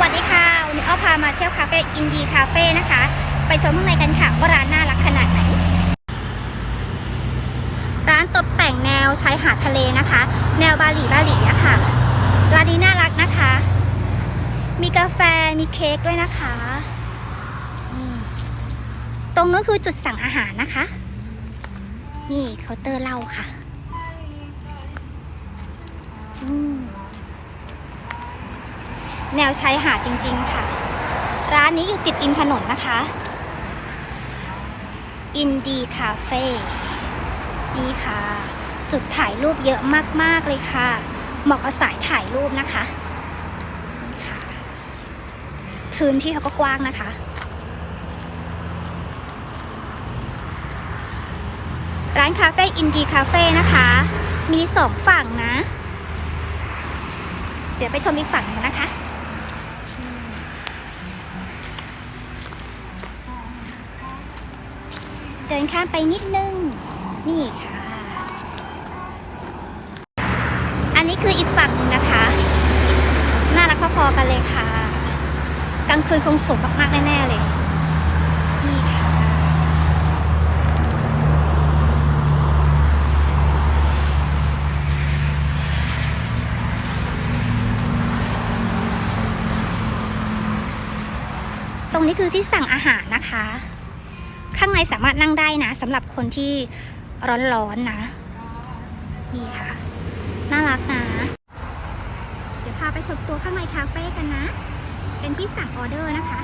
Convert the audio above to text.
วัสดีค่ะ วันนี้อ้อพามาเที่ยวคาเฟ่อินดีคาเฟ่นะคะ ไปชมข้างในกันค่ะ ว่าร้านน่ารักขนาดไหน ร้านตกแต่งแนวชายหาดทะเลนะคะ แนวบาหลีบาหลีอะค่ะ ร้านนี้น่ารักนะคะ มีกาแฟมีเค้กด้วยนะคะนี่ตรงนู้นคือจุดสั่งอาหารนะคะ นี่เคาน์เตอร์เหล้าค่ะ อืม แนวชายหาดจริง ๆ ค่ะ ร้านนี้อยู่ติดริมถนนนะคะอินดีคาเฟ่นี่ค่ะ จุดถ่ายรูปเยอะมาก ๆ เลยค่ะ เหมาะกับสายถ่ายรูปนะคะนี่ค่ะพื้นที่เขาก็กว้างนะคะ ร้านคาเฟ่อินดีคาเฟ่นะคะ มีสองฝั่งนะ เดี๋ยวไปชมอีกฝั่งหนึงนะคะ เดินข้ามไปนิดนึง นี่ค่ะ อันนี้คืออีกฝั่งหนึงนะคะ น่ารักพอๆกันเลยค่ะ กลางคืนคงสวยมากๆแน่ๆเลยนี่ค่ะตรงนี้คือที่สั่งอาหารนะคะ ข้างในสามารถนั่งได้นะสำหรับคนที่ร้อนๆนะ นี่ค่ะ น่ารักนะ เดี๋ยวพาไปชมตัวข้างในคาเฟ่กันนะ เป็นที่สั่งออเดอร์นะคะ